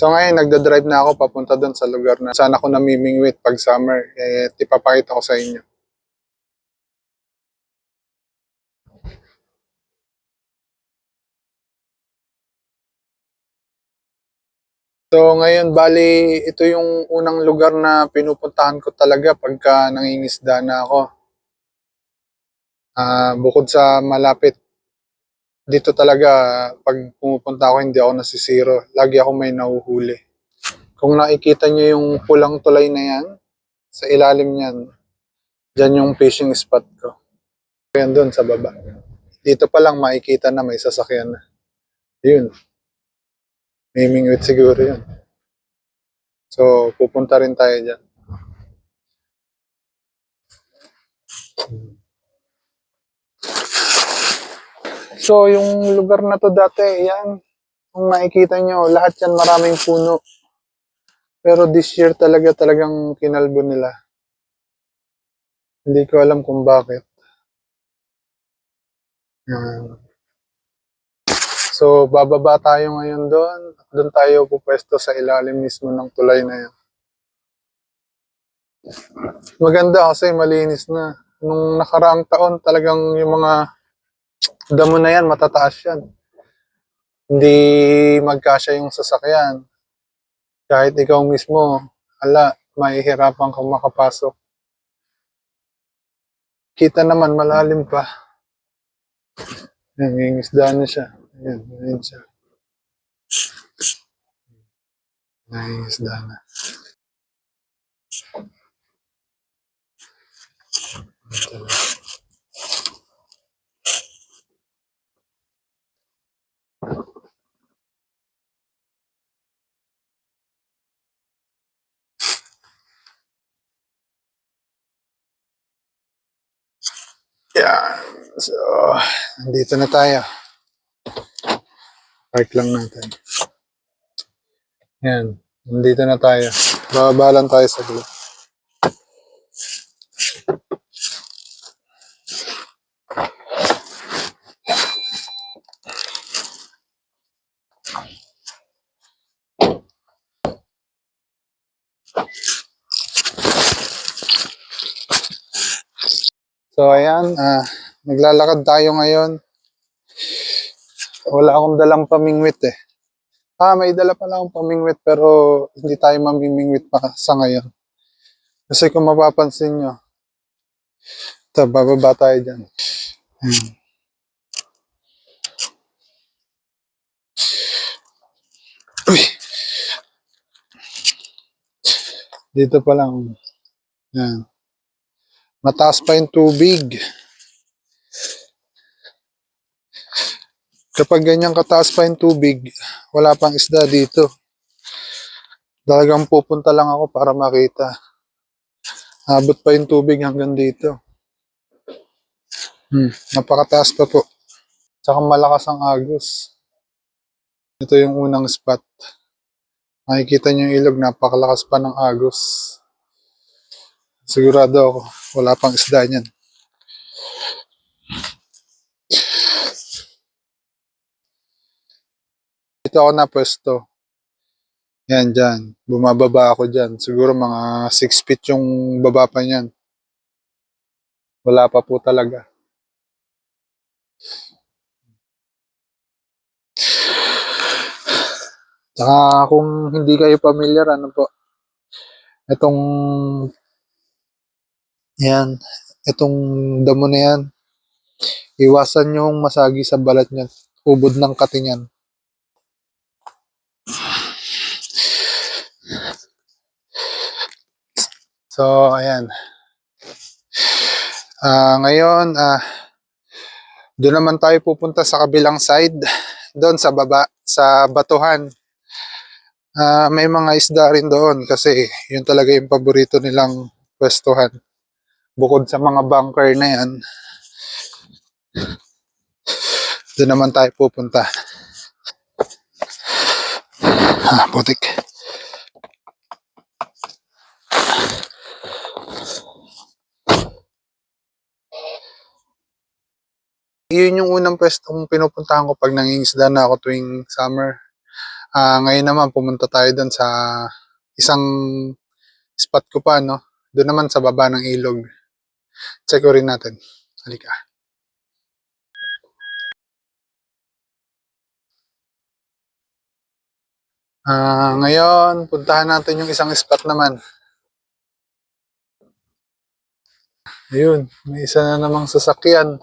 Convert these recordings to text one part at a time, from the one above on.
So ngayon, nagda-drive na ako papunta doon sa lugar na saan ako namimingwit pag summer. Eh, ipapakita ko sa inyo. So ngayon, bali, ito yung unang lugar na pinupuntahan ko talaga pagka nangingisda na ako. Ah, bukod sa malapit, dito talaga, pag pumupunta ako, hindi ako nasisiro. Lagi ako may nahuhuli. Kung nakikita nyo yung pulang tulay na yan, sa ilalim niyan, dyan yung fishing spot ko. Yan doon sa baba. Dito pa lang makikita na may sasakyan na. Yun. Mimingwit siguro yun. So, pupunta rin tayo dyan. So, yung lugar na to dati, yan. Kung makikita nyo, lahat yan maraming puno. Pero this year talaga talagang kinalbo nila. Hindi ko alam kung bakit. Yan. So, bababa tayo ngayon doon. Doon tayo pupwesto sa ilalim mismo ng tulay na yan. Maganda kasi malinis na. Nung nakaraang taon, talagang yung mga damo na yan, matataas yan. Hindi magkasya yung sasakyan. Kahit ikaw mismo, ala, mahihirapan kang makapasok. Kita naman, malalim pa. Nangingisda na siya. Ayan, ayan siya. Nangingisda na. Ito na. Yan. So, nandito na tayo. Park lang natin. Yan. Nandito na tayo. Bababa lang tayo sa gulo. So, ayan. ah naglalakad tayo ngayon. Wala akong dalang pamingwit eh. Ah, may dala pala akong pamingwit pero hindi tayo mamimingwit pa sa ngayon. Kasi kung mapapansin nyo, ito, bababa tayo dyan. Hmm. Dito pa lang. Yan. Mataas pa yung tubig. Kapag ganyan kataas pa yung tubig, wala pang isda dito. Talagang pupunta lang ako para makita. Abot pa yung tubig hanggang dito. Hmm, napakataas pa po. Tsaka malakas ang agos. Ito yung unang spot. Makikita niyo yung ilog, napakalakas pa ng agos. Sigurado ako, wala pang isda niyan. Dito ako na pwesto. Yan dyan. Bumababa ako dyan. Siguro mga 6 feet yung baba pa niyan. Wala pa po talaga. Tsaka kung hindi kayo familiar, ano po, itong yan, itong damo na yan, iwasan yung masagi sa balat niyan, ubod ng kati niyan. So, ayan. Ah, ngayon, ah, doon naman tayo pupunta sa kabilang side, doon sa baba, sa batuhan. Ah, may mga isda rin doon kasi yun talaga yung paborito nilang pwestuhan. Bukod sa mga bunker na yan, doon naman tayo pupunta. Ah, putik. Yun yung unang pwestong pinupuntahan ko pag nangingisda na ako tuwing summer. Ah, ngayon naman pumunta tayo doon sa isang spot ko pa, no? Doon naman sa baba ng ilog. Check ko rin natin. Halika. Ah, ngayon, puntahan natin yung isang spot naman. Ayun, may isa na namang sasakyan.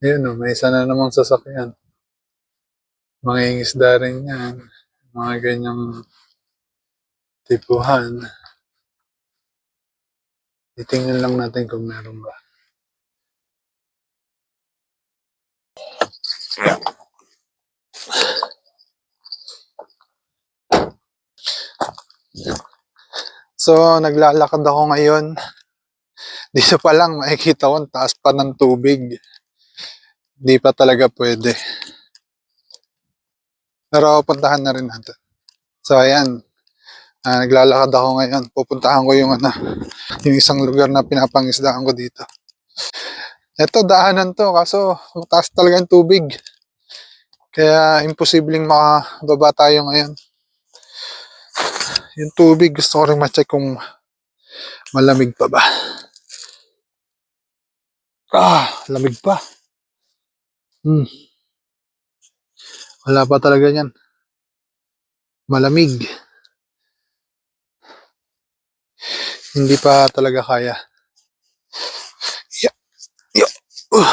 Ayun, oh, may isa na namang sasakyan. Mga ingisda rin yan. Mga ganyang tipuhan. Titingnan lang natin kung meron ba. So, naglalakad ako ngayon. Dito pa lang, makikita ko, taas pa ng tubig. Hindi pa talaga pwede. Pero puntahan na rin natin. So, ayan. Ah, naglalakad ako ngayon. Pupuntahan ko yung ano, yung isang lugar na pinapangisdaan ko dito. Ito, daanan to. Kaso, taas talaga yung tubig. Kaya, imposibleng makababa tayo ngayon. Yung tubig, gusto ko rin ma-check kung malamig pa ba. Ah, lamig pa. Hmm. Wala pa talaga yan. Malamig. Hindi pa talaga kaya. Ya. Ya. Uh.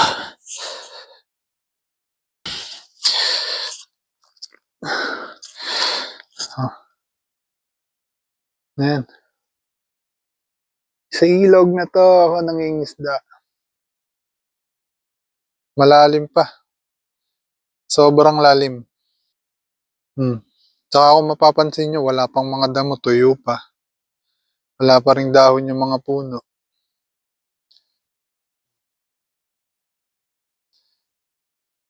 Ayan. Sa ilog na to ako nangingisda. Malalim pa. Sobrang lalim. Hmm. Tsaka kung mapapansin nyo, wala pang mga damo, tuyo pa. Wala pa rin dahon yung mga puno.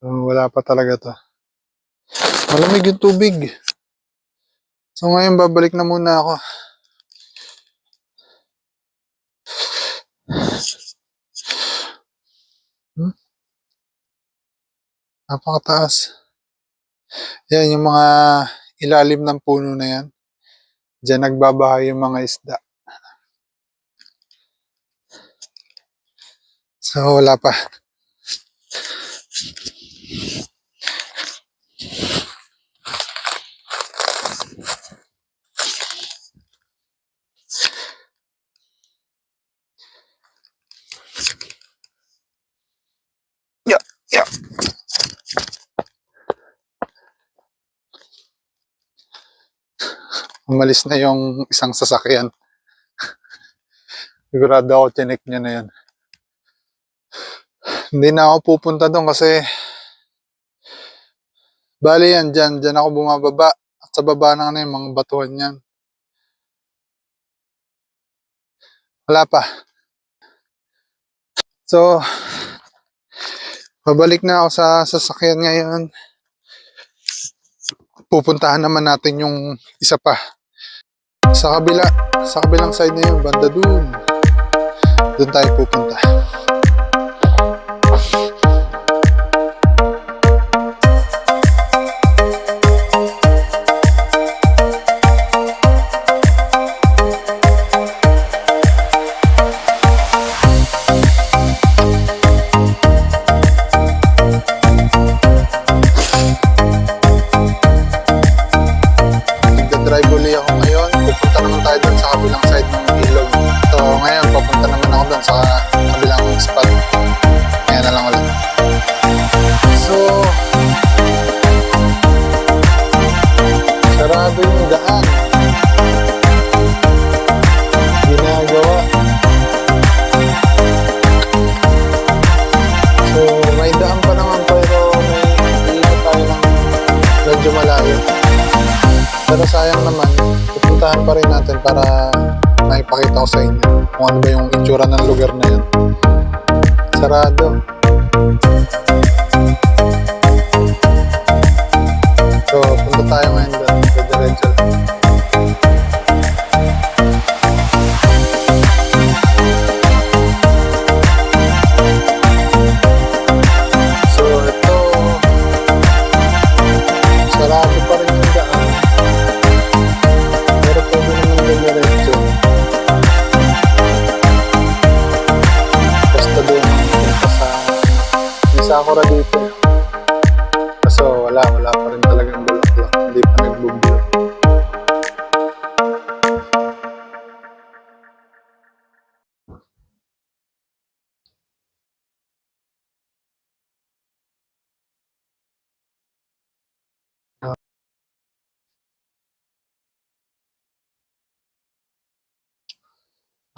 So, wala pa talaga to. Malamig yung tubig. So ngayon babalik na muna ako. Napakataas. Yan yung mga ilalim ng puno na yan. Diyan nagbabahay yung mga isda. So wala pa. Yeah, yeah. Umalis na yung isang sasakyan. Sigurado ako chinek niya na yan. Hindi na ako pupunta doon kasi bali yan dyan, dyan ako bumababa at sa baba na ano yung mga batuhan yan. Wala pa. So, pabalik na ako sa sasakyan ngayon. Pupuntahan naman natin yung isa pa. Sa kabila, sa kabilang side na yung banda dun. Doon tayo pupunta. Sayang naman, pupuntahan pa rin natin para maipakita ko sa inyo kung ano ba yung itsura ng lugar na yun. Sarado.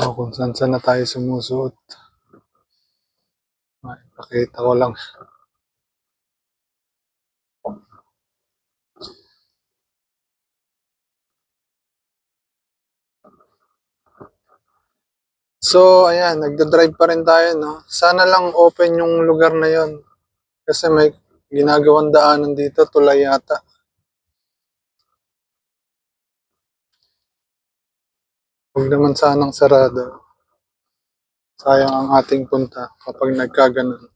O kung saan saan na tayo sumusuot. Ay, pakita ko lang. So, ayan, nagda-drive pa rin tayo, no? Sana lang open yung lugar na yon Kasi may ginagawang daanan dito, tulay yata. Huwag naman sanang sarado. Sayang ang ating punta kapag nagkaganon.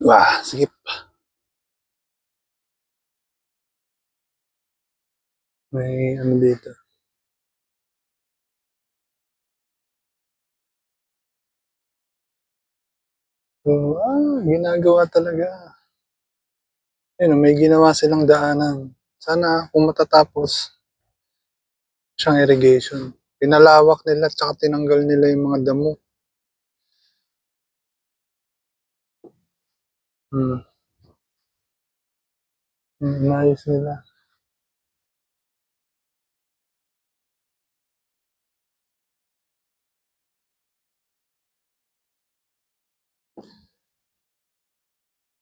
Wah, sikip. May ano dito. So, ah, ginagawa talaga. Ayun, may ginawa silang daanan. Sana kung matatapos siyang irrigation. Pinalawak nila tsaka tinanggal nila yung mga damo. Hmm. Hmm, Inayos nila.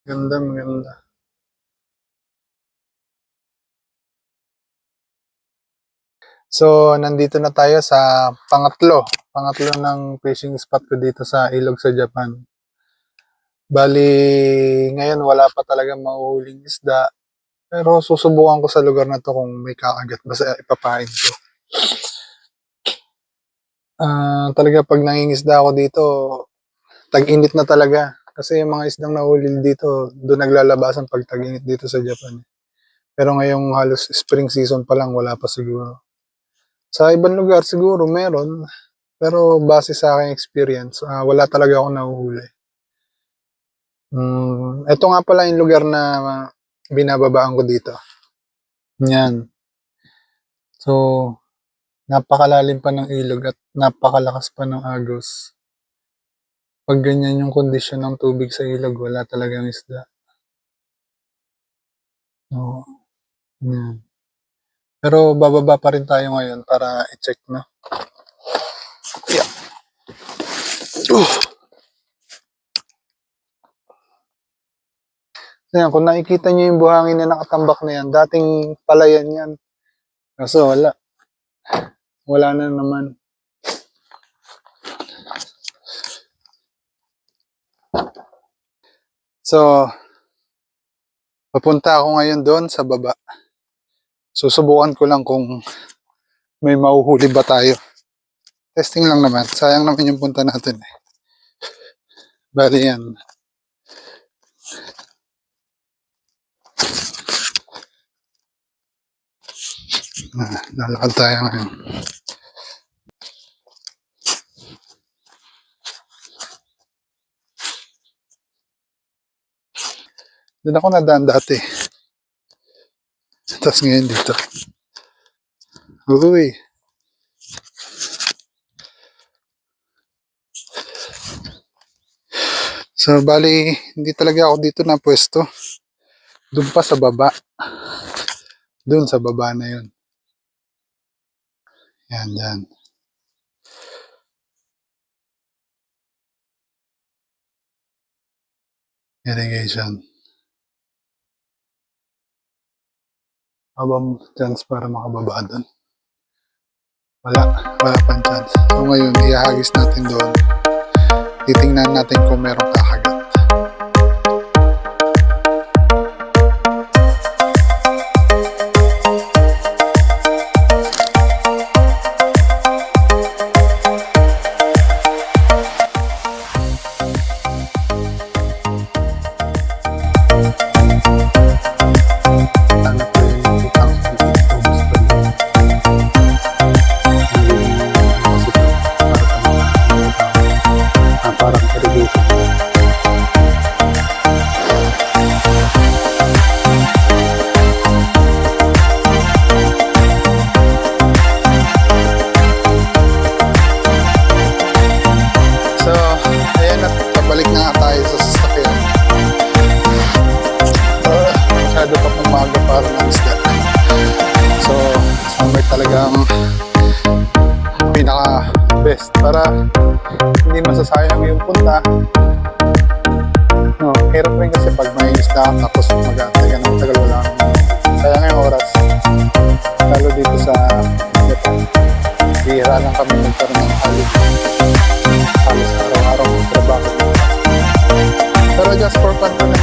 Ganda, maganda. So, nandito na tayo sa pangatlo. Pangatlo ng fishing spot ko dito sa Ilog sa Japan. Bali, ngayon wala pa talaga mahuhuling isda. Pero susubukan ko sa lugar na to kung may kakagat. Basta ipapain ko. Ah, talaga pag nangingisda ako dito, tag-init na talaga. Kasi yung mga isdang nahuli dito, doon naglalabasan pag tag-init dito sa Japan. Pero ngayong halos spring season pa lang, wala pa siguro. Sa ibang lugar siguro meron, pero base sa aking experience, ah, wala talaga ako nahuhuli. Mm, ito nga pala yung lugar na binababaan ko dito. Yan. So, napakalalim pa ng ilog at napakalakas pa ng agos. Pag ganyan yung kondisyon ng tubig sa ilog, wala talagang isda. Oo. Yan. Pero bababa pa rin tayo ngayon para i-check, no? Yeah. Uh. Yan, kung nakikita nyo yung buhangin na nakatambak na yan, dating palayan yan. Kaso wala. Wala na naman. So, papunta ako ngayon doon sa baba. Susubukan ko lang kung may mauhuli ba tayo. Testing lang naman. Sayang naman yung punta natin eh. Bali yan. Ah, lalakad tayo ngayon. Doon ako nadaan dati. Tapos ngayon dito. Uy. So, bali, hindi talaga ako dito na pwesto. Doon pa sa baba. Doon sa baba na yun. Yan, yan. Irrigation. Habang chance para makababa doon. Wala, wala pang chance. So ngayon, ihahagis natin doon. Titingnan natin kung meron na tayo sa sasakyan. Uh, masyado pa pong maga para ng isda. So, summer talagang pinaka best para hindi masasayang yung punta. No, hirap rin kasi pag may isda tapos mag-aantay ka ng tagal wala sayang yung oras lalo dito sa Japan bihira lang kami magkaroon ng halos halos araw-araw trabaho Pero just for ko